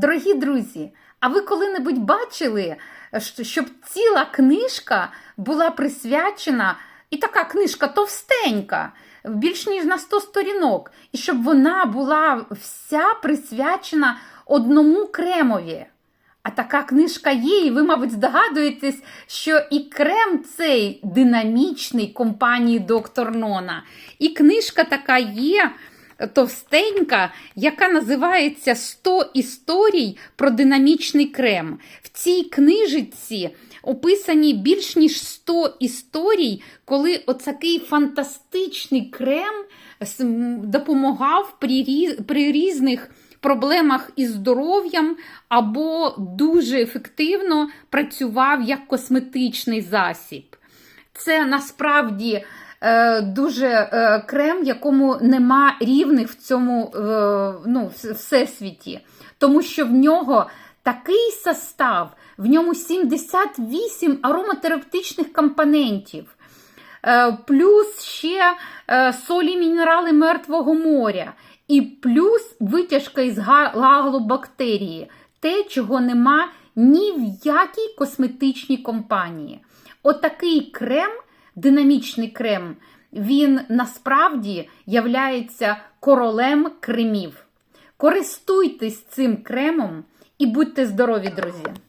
Дорогі друзі, а ви коли-небудь бачили, щоб ціла книжка була присвячена, і така книжка товстенька, більш ніж на 100 сторінок, і щоб вона була вся присвячена одному кремові. А така книжка є, і ви, мабуть, здогадуєтесь, що і крем цей динамічний компанії Доктор Нона. І книжка така є товстенька, яка називається «100 історій про динамічний крем. В цій книжиці описані більш ніж 100 історій, коли оцакий фантастичний крем допомагав при, різ- при різних проблемах із здоров'ям або дуже ефективно працював як косметичний засіб. Це насправді дуже е, крем, якому нема рівних в цьому е, ну, всесвіті, тому що в нього такий состав, в ньому 78 ароматерапевтичних компонентів. Е, плюс ще е, солі мінерали мертвого моря, і плюс витяжка із галобактерії, те, чого нема ні в якій косметичній компанії. Отакий крем, динамічний крем, він насправді являється королем кремів. Користуйтесь цим кремом і будьте здорові, друзі!